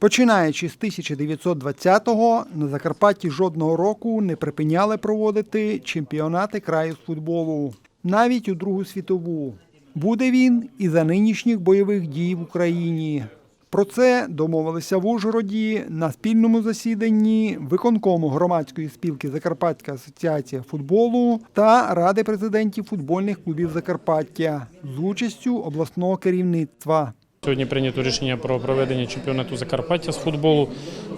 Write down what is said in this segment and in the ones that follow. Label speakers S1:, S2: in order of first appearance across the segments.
S1: Починаючи з 1920-го, на Закарпатті жодного року не припиняли проводити чемпіонати краю з футболу, навіть у Другу світову. Буде він і за нинішніх бойових дій в Україні. Про це домовилися в Ужгороді на спільному засіданні виконкому громадської спілки Закарпатська асоціація футболу та Ради президентів футбольних клубів Закарпаття з участю обласного керівництва.
S2: Сьогодні прийнято рішення про проведення чемпіонату Закарпаття з футболу.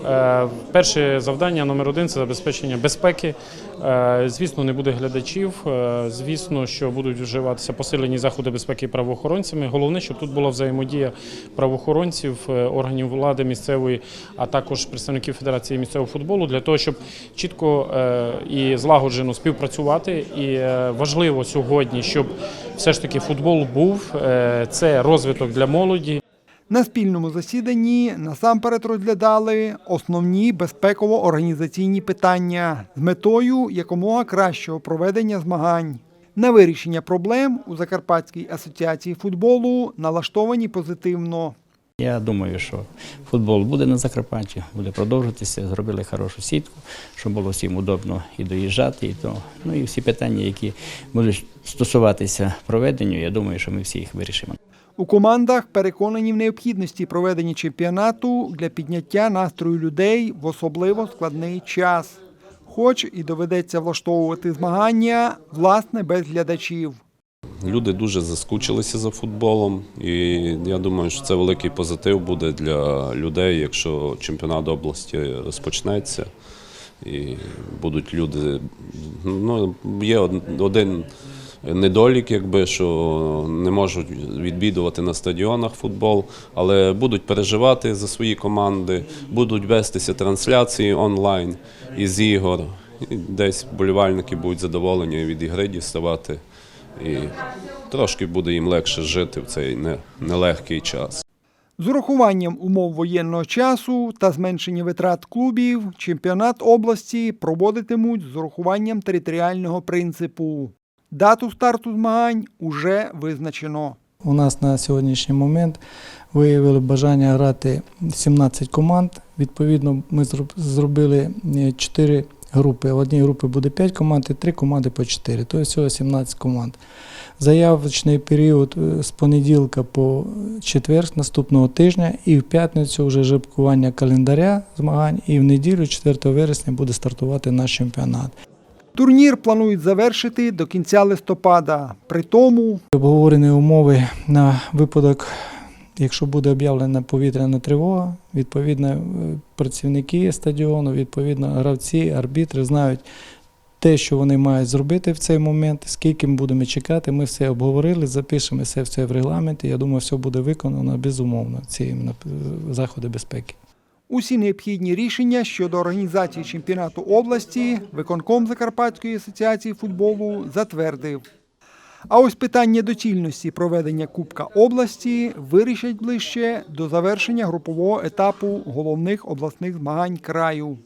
S2: Е, Перше завдання номер один це забезпечення безпеки. Е, Звісно, не буде глядачів. Е, Звісно, що будуть вживатися посилені заходи безпеки правоохоронцями. Головне, щоб тут була взаємодія правоохоронців, органів влади місцевої, а також представників Федерації місцевого футболу для того, щоб чітко і злагоджено співпрацювати. І важливо сьогодні, щоб все ж таки футбол був. Це розвиток для молоді.
S1: На спільному засіданні насамперед розглядали основні безпеково-організаційні питання з метою якомога кращого проведення змагань. На вирішення проблем у Закарпатській асоціації футболу налаштовані позитивно.
S3: Я думаю, що футбол буде на Закарпатті, буде продовжуватися. Зробили хорошу сітку, щоб було всім удобно і доїжджати, і то. Ну і всі питання, які будуть стосуватися проведенню, я думаю, що ми всі їх вирішимо.
S1: У командах переконані в необхідності проведення чемпіонату для підняття настрою людей в особливо складний час. Хоч і доведеться влаштовувати змагання, власне, без глядачів.
S4: Люди дуже заскучилися за футболом, і я думаю, що це великий позитив буде для людей, якщо чемпіонат області розпочнеться. І будуть люди. Ну, є один недолік, якби що не можуть відвідувати на стадіонах футбол, але будуть переживати за свої команди, будуть вестися трансляції онлайн із ігор. І десь болівальники будуть задоволені від ігри діставати. І трошки буде їм легше жити в цей нелегкий час.
S1: З урахуванням умов воєнного часу та зменшення витрат клубів чемпіонат області проводитимуть з урахуванням територіального принципу. Дату старту змагань уже визначено.
S5: У нас на сьогоднішній момент виявили бажання грати 17 команд. Відповідно, ми зробили 4 групи. В одній групі буде 5 команд і 3 команди по 4, тобто всього 17 команд. Заявочний період е, з понеділка по четвер наступного тижня, і в п'ятницю вже жеребкування календаря змагань, і в неділю, 4 вересня, буде стартувати наш чемпіонат.
S1: Турнір планують завершити до кінця листопада. При тому
S5: Обговорені умови на випадок, якщо буде об'явлена повітряна тривога, відповідно е, працівники стадіону, відповідно гравці, арбітри знають те, що вони мають зробити в цей момент, скільки ми будемо чекати. Ми все обговорили, запишемо все, все в регламенті. Я думаю, все буде виконано безумовно, ці е, заходи безпеки.
S1: усі необхідні рішення щодо організації чемпіонату області виконком Закарпатської асоціації футболу затвердив. А ось питання доцільності проведення Кубка області вирішать ближче до завершення групового етапу головних обласних змагань краю.